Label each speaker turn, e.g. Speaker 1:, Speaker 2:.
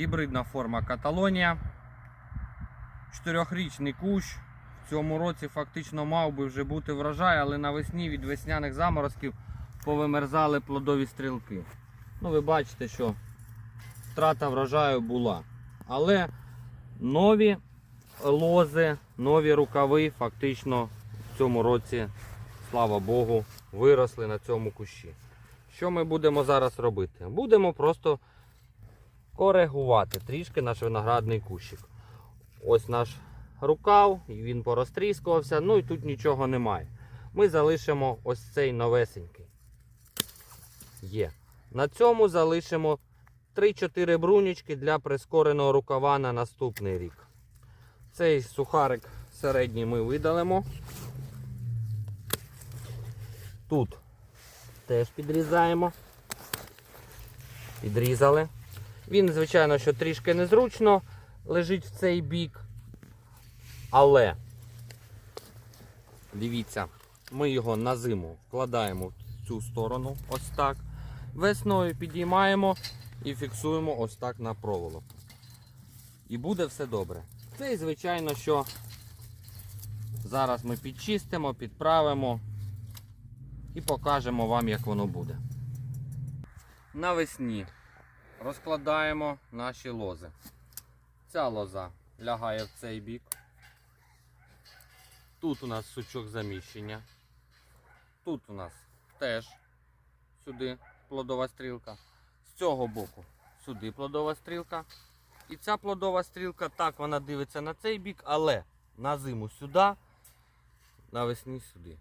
Speaker 1: Гібридна форма Каталонія. Чотирьохрічний кущ. В цьому році фактично мав би вже бути врожай, але навесні від весняних заморозків повимерзали плодові стрілки. Ну, ви бачите, що втрата врожаю була. Але нові лози, нові рукави фактично в цьому році, слава Богу, виросли на цьому кущі. Що ми будемо зараз робити? Будемо просто коригувати трішки наш виноградний кущик. Ось наш рукав, він порозтріскувався, ну і тут нічого немає. Ми залишимо ось цей новесенький. Є. На цьому залишимо 3-4 брунічки для прискореного рукава на наступний рік. Цей сухарик середній ми видалимо. Тут теж підрізаємо. Підрізали. Він, звичайно, що трішки незручно лежить в цей бік. Але дивіться, ми його на зиму вкладаємо в цю сторону, ось так. Весною підіймаємо і фіксуємо ось так на проволоку. І буде все добре. Це, і, звичайно, що зараз ми підчистимо, підправимо і покажемо вам, як воно буде. Навесні розкладаємо наші лози. Ця лоза лягає в цей бік. Тут у нас сучок заміщення. Тут у нас теж сюди плодова стрілка. З цього боку сюди плодова стрілка. І ця плодова стрілка, так, вона дивиться на цей бік, але на зиму сюди, навесні сюди.